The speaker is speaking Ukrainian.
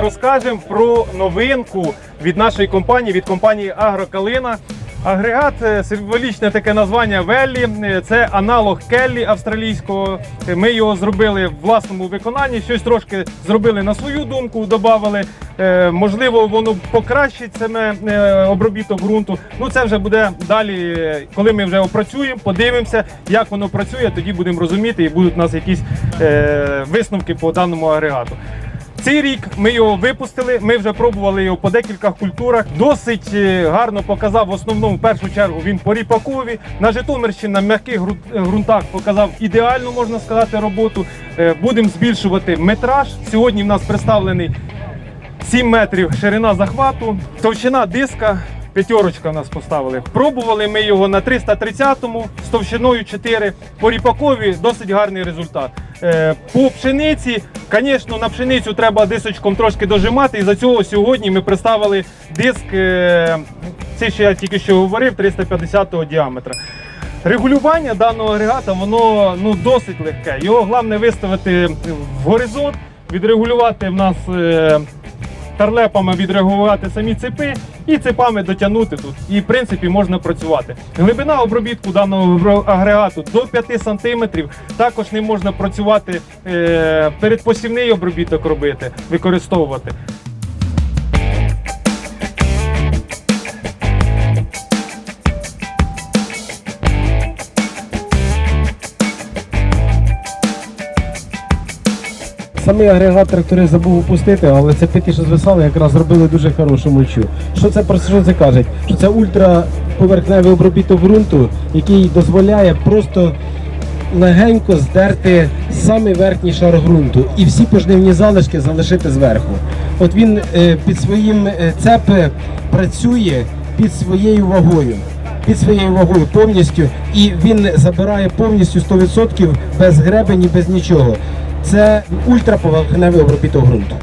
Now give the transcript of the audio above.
розкажемо про новинку від нашої компанії, від компанії Агрокалина. Агрегат е, символічне таке названня Веллі. Е, Це аналог Келлі австралійського. Е, Ми його зробили в власному виконанні. Щось трошки зробили на свою думку, додали. Можливо, воно покращить саме обробіток ґрунту. Ну це вже буде далі, коли ми вже опрацюємо, подивимося, як воно працює. Тоді будемо розуміти і будуть у нас якісь висновки по даному агрегату. Цей рік ми його випустили. Ми вже пробували його по декілька культурах. Досить е, гарно показав в основному в першу чергу він по ріпакові. На Житомирщині на м'яких ґрунтах показав ідеальну, можна сказати, роботу. Е, Будемо збільшувати метраж. Сьогодні в нас представлений 7 метрів ширина захвату, товщина диска. П'ятерочка в нас поставили. Пробували ми його на 330-му з товщиною 4. По ріпакові досить гарний результат. Е, по пшениці, звісно, на пшеницю треба дисочком трошки дожимати. І за цього сьогодні ми представили диск, е, цей, що я тільки що говорив, 350-го діаметра. Регулювання даного агрегата воно ну, досить легке. Його головне виставити в горизонт, відрегулювати в нас. е, Тарлепами відреагувати самі цепи і цепами дотягнути тут. І в принципі можна працювати. Глибина обробітку даного агрегату до 5 см. Також не можна працювати е, передпосівний обробіток робити, використовувати. Самий агрегат тракторист забув опустити, але це ті, що звисали, якраз зробили дуже хорошу мульчу. Що це про що це каже? Що це ультраповерхневий обробіток ґрунту, який дозволяє просто легенько здерти самий верхній шар ґрунту і всі пожнивні залишки залишити зверху. От він е, під своїм е, цепи працює під своєю вагою. Під своєю вагою повністю, і він забирає повністю 100% без гребені, без нічого. Це ультраповерхневий обробіток ґрунту.